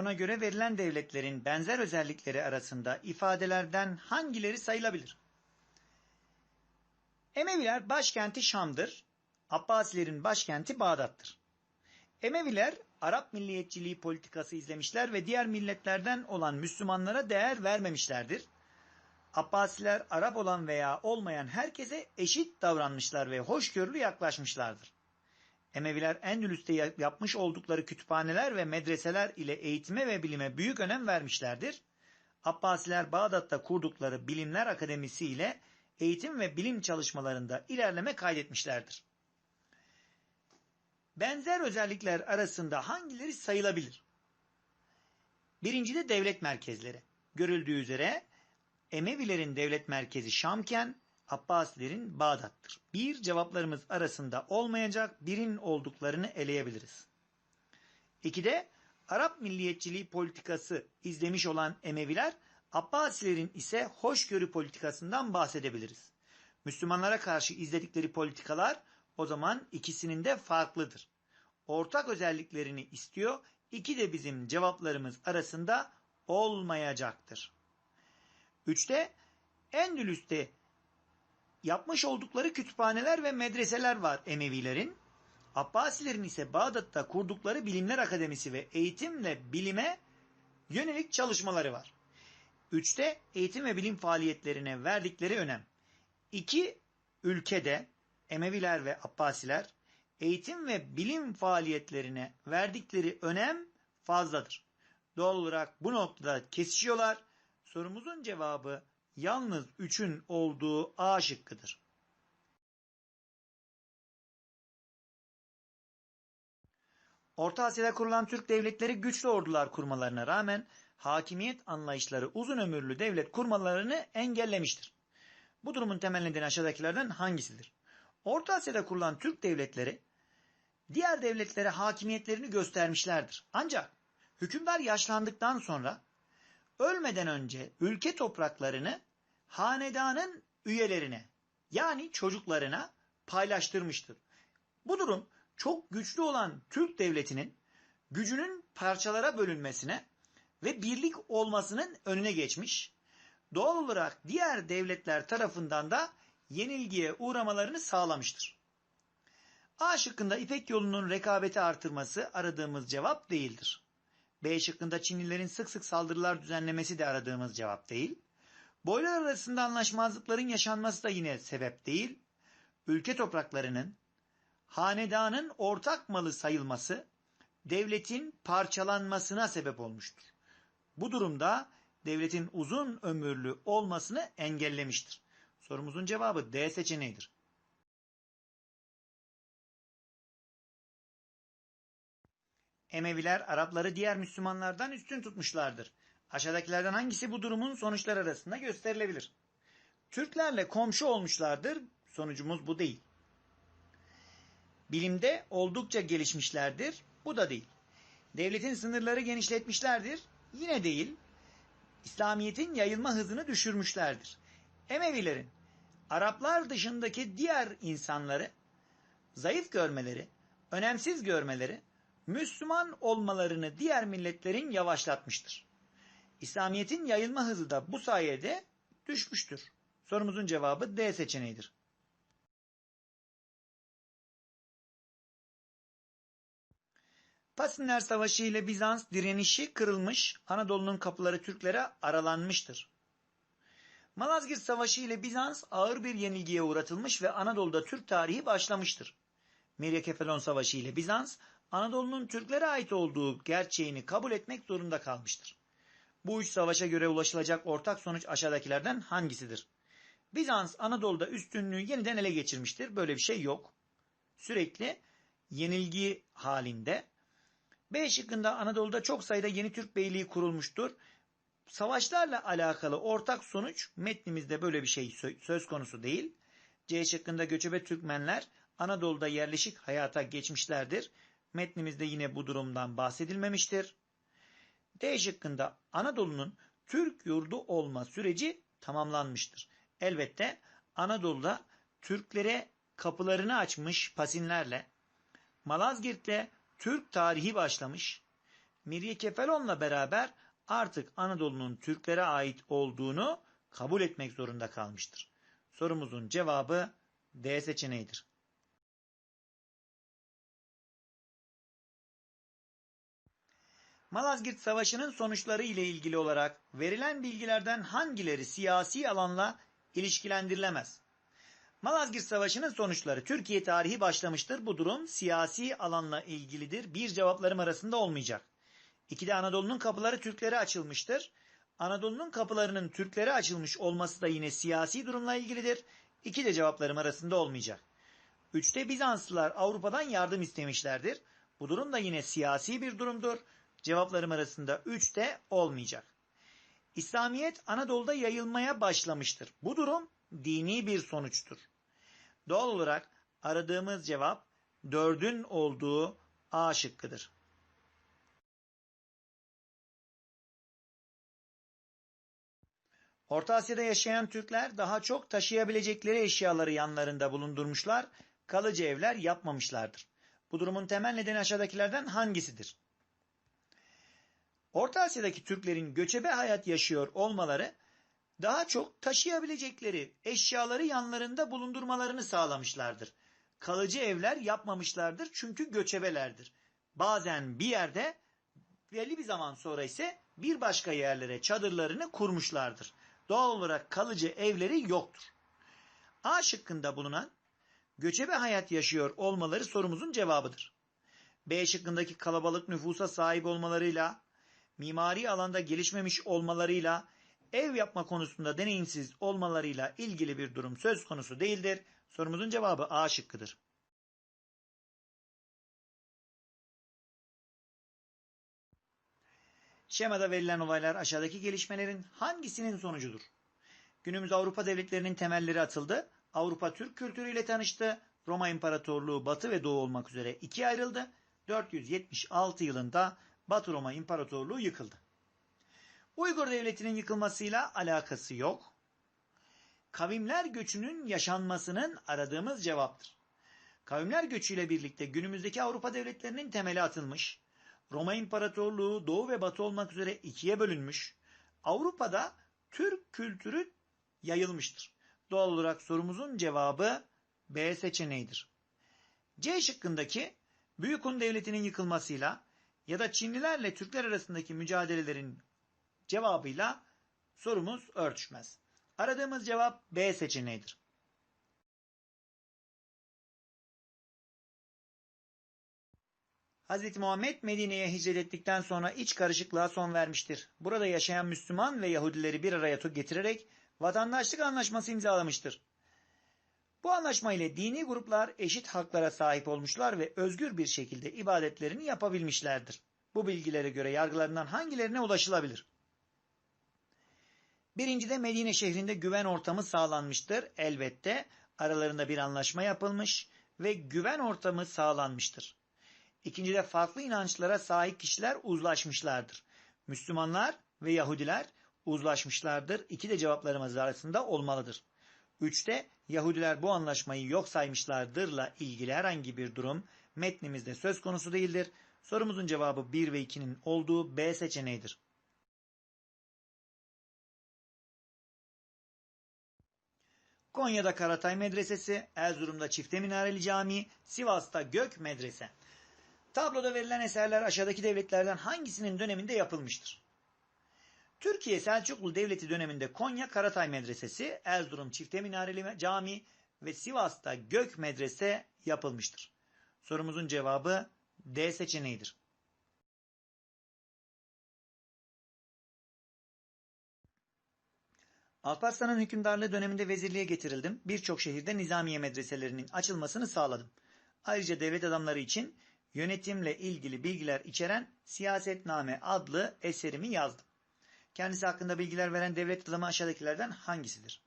Buna göre verilen devletlerin benzer özellikleri arasında ifadelerden hangileri sayılabilir? Emeviler başkenti Şam'dır. Abbasilerin başkenti Bağdat'tır. Emeviler Arap milliyetçiliği politikası izlemişler ve diğer milletlerden olan Müslümanlara değer vermemişlerdir. Abbasiler Arap olan veya olmayan herkese eşit davranmışlar ve hoşgörülü yaklaşmışlardır. Emeviler Endülüs'te yapmış oldukları kütüphaneler ve medreseler ile eğitime ve bilime büyük önem vermişlerdir. Abbasiler Bağdat'ta kurdukları Bilimler Akademisi ile eğitim ve bilim çalışmalarında ilerleme kaydetmişlerdir. Benzer özellikler arasında hangileri sayılabilir? Birincide devlet merkezleri. Görüldüğü üzere Emevilerin devlet merkezi Şamken, Abbasilerin Bağdat'tır. Bir cevaplarımız arasında olmayacak birin olduklarını eleyebiliriz. İkide Arap milliyetçiliği politikası izlemiş olan Emeviler, Abbasilerin ise hoşgörü politikasından bahsedebiliriz. Müslümanlara karşı izledikleri politikalar o zaman ikisinin de farklıdır. Ortak özelliklerini istiyor, iki de bizim cevaplarımız arasında olmayacaktır. Üçte Endülüs'te yapmış oldukları kütüphaneler ve medreseler var Emevilerin. Abbasilerin ise Bağdat'ta kurdukları bilimler akademisi ve eğitimle bilime yönelik çalışmaları var. Üçte eğitim ve bilim faaliyetlerine verdikleri önem. İki ülkede Emeviler ve Abbasiler eğitim ve bilim faaliyetlerine verdikleri önem fazladır. Doğal olarak bu noktada kesişiyorlar. Sorumuzun cevabı yalnız 3'ün olduğu A şıkkıdır. Orta Asya'da kurulan Türk devletleri güçlü ordular kurmalarına rağmen hakimiyet anlayışları uzun ömürlü devlet kurmalarını engellemiştir. Bu durumun temel nedeni aşağıdakilerden hangisidir? Orta Asya'da kurulan Türk devletleri diğer devletlere hakimiyetlerini göstermişlerdir. Ancak hükümdar yaşlandıktan sonra ölmeden önce ülke topraklarını hanedanın üyelerine yani çocuklarına paylaştırmıştır. Bu durum çok güçlü olan Türk devletinin gücünün parçalara bölünmesine ve birlik olmasının önüne geçmiş. Doğal olarak diğer devletler tarafından da yenilgiye uğramalarını sağlamıştır. A şıkkında İpek yolunun rekabeti artırması aradığımız cevap değildir. B şıkkında Çinlilerin sık sık saldırılar düzenlemesi de aradığımız cevap değil. Boylar arasında anlaşmazlıkların yaşanması da yine sebep değil. Ülke topraklarının hanedanın ortak malı sayılması devletin parçalanmasına sebep olmuştur. Bu durumda devletin uzun ömürlü olmasını engellemiştir. Sorumuzun cevabı D seçeneğidir. Emeviler Arapları diğer Müslümanlardan üstün tutmuşlardır. Aşağıdakilerden hangisi bu durumun sonuçları arasında gösterilebilir? Türklerle komşu olmuşlardır. Sonucumuz bu değil. Bilimde oldukça gelişmişlerdir. Bu da değil. Devletin sınırları genişletmişlerdir. Yine değil. İslamiyet'in yayılma hızını düşürmüşlerdir. Emevilerin Araplar dışındaki diğer insanları zayıf görmeleri, önemsiz görmeleri, Müslüman olmalarını diğer milletlerin yavaşlatmıştır. İslamiyet'in yayılma hızı da bu sayede düşmüştür. Sorumuzun cevabı D seçeneğidir. Pasinler Savaşı ile Bizans direnişi kırılmış, Anadolu'nun kapıları Türklere aralanmıştır. Malazgirt Savaşı ile Bizans ağır bir yenilgiye uğratılmış ve Anadolu'da Türk tarihi başlamıştır. Meryekefalon Savaşı ile Bizans, Anadolu'nun Türklere ait olduğu gerçeğini kabul etmek zorunda kalmıştır. Bu üç savaşa göre ulaşılacak ortak sonuç aşağıdakilerden hangisidir? Bizans Anadolu'da üstünlüğü yeniden ele geçirmiştir. Böyle bir şey yok. Sürekli yenilgi halinde. B şıkkında Anadolu'da çok sayıda yeni Türk beyliği kurulmuştur. Savaşlarla alakalı ortak sonuç metnimizde böyle bir şey söz konusu değil. C şıkkında göçebe Türkmenler Anadolu'da yerleşik hayata geçmişlerdir. Metnimizde yine bu durumdan bahsedilmemiştir. D şıkkında Anadolu'nun Türk yurdu olma süreci tamamlanmıştır. Elbette Anadolu'da Türklere kapılarını açmış Pasinlerle, Malazgirt'te Türk tarihi başlamış, Mirye Kefelon'la beraber artık Anadolu'nun Türklere ait olduğunu kabul etmek zorunda kalmıştır. Sorumuzun cevabı D seçeneğidir. Malazgirt Savaşı'nın sonuçları ile ilgili olarak verilen bilgilerden hangileri siyasi alanla ilişkilendirilemez? Malazgirt Savaşı'nın sonuçları Türkiye tarihi başlamıştır. Bu durum siyasi alanla ilgilidir. Bir cevaplarım arasında olmayacak. İkide Anadolu'nun kapıları Türklere açılmıştır. Anadolu'nun kapılarının Türklere açılmış olması da yine siyasi durumla ilgilidir. İki de cevaplarım arasında olmayacak. Üçte Bizanslılar Avrupa'dan yardım istemişlerdir. Bu durum da yine siyasi bir durumdur. Cevaplarım arasında 3 de olmayacak. İslamiyet Anadolu'da yayılmaya başlamıştır. Bu durum dini bir sonuçtur. Doğal olarak aradığımız cevap 4'ün olduğu A şıkkıdır. Orta Asya'da yaşayan Türkler daha çok taşıyabilecekleri eşyaları yanlarında bulundurmuşlar, kalıcı evler yapmamışlardır. Bu durumun temel nedeni aşağıdakilerden hangisidir? Orta Asya'daki Türklerin göçebe hayat yaşıyor olmaları daha çok taşıyabilecekleri eşyaları yanlarında bulundurmalarını sağlamışlardır. Kalıcı evler yapmamışlardır çünkü göçebelerdir. Bazen bir yerde belli bir zaman sonra ise bir başka yerlere çadırlarını kurmuşlardır. Doğal olarak kalıcı evleri yoktur. A şıkkında bulunan göçebe hayat yaşıyor olmaları sorumuzun cevabıdır. B şıkkındaki kalabalık nüfusa sahip olmalarıyla mimari alanda gelişmemiş olmalarıyla, ev yapma konusunda deneyimsiz olmalarıyla ilgili bir durum söz konusu değildir. Sorumuzun cevabı A şıkkıdır. Şemada verilen olaylar aşağıdaki gelişmelerin hangisinin sonucudur? Günümüz Avrupa devletlerinin temelleri atıldı. Avrupa Türk kültürüyle tanıştı. Roma İmparatorluğu batı ve doğu olmak üzere ikiye ayrıldı. 476 yılında Batı Roma İmparatorluğu yıkıldı. Uygur Devleti'nin yıkılmasıyla alakası yok. Kavimler göçünün yaşanmasının aradığımız cevaptır. Kavimler göçüyle birlikte günümüzdeki Avrupa devletlerinin temeli atılmış, Roma İmparatorluğu doğu ve batı olmak üzere ikiye bölünmüş, Avrupa'da Türk kültürü yayılmıştır. Doğal olarak sorumuzun cevabı B seçeneğidir. C şıkkındaki Büyük Hun Devleti'nin yıkılmasıyla ya da Çinlilerle Türkler arasındaki mücadelelerin cevabıyla sorumuz örtüşmez. Aradığımız cevap B seçeneğidir. Hz. Muhammed Medine'ye hicret ettikten sonra iç karışıklığa son vermiştir. Burada yaşayan Müslüman ve Yahudileri bir araya getirerek vatandaşlık anlaşması imzalamıştır. Bu anlaşma ile dini gruplar eşit haklara sahip olmuşlar ve özgür bir şekilde ibadetlerini yapabilmişlerdir. Bu bilgilere göre yargılarından hangilerine ulaşılabilir? Birincide Medine şehrinde güven ortamı sağlanmıştır. Elbette aralarında bir anlaşma yapılmış ve güven ortamı sağlanmıştır. İkincide farklı inançlara sahip kişiler uzlaşmışlardır. Müslümanlar ve Yahudiler uzlaşmışlardır. İki de cevaplarımız arasında olmalıdır. Üçte Yahudiler bu anlaşmayı yok saymışlardırla ilgili herhangi bir durum metnimizde söz konusu değildir. Sorumuzun cevabı 1 ve 2'nin olduğu B seçeneğidir. Konya'da Karatay Medresesi, Erzurum'da Çifte Minareli Camii, Sivas'ta Gök Medrese. Tabloda verilen eserler aşağıdaki devletlerden hangisinin döneminde yapılmıştır? Türkiye Selçuklu Devleti döneminde Konya Karatay Medresesi, Erzurum Çifte Minareli Cami ve Sivas'ta Gök Medrese yapılmıştır. Sorumuzun cevabı D seçeneğidir. Alparslan'ın hükümdarlığı döneminde vezirliğe getirildim. Birçok şehirde nizamiye medreselerinin açılmasını sağladım. Ayrıca devlet adamları için yönetimle ilgili bilgiler içeren Siyasetname adlı eserimi yazdım. Kendisi hakkında bilgiler veren devlet adamı aşağıdakilerden hangisidir?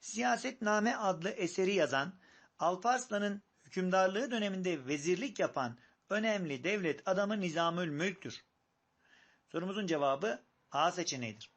Siyasetname adlı eseri yazan, Alparslan'ın hükümdarlığı döneminde vezirlik yapan önemli devlet adamı Nizamül Mülk'tür. Sorumuzun cevabı A seçeneğidir.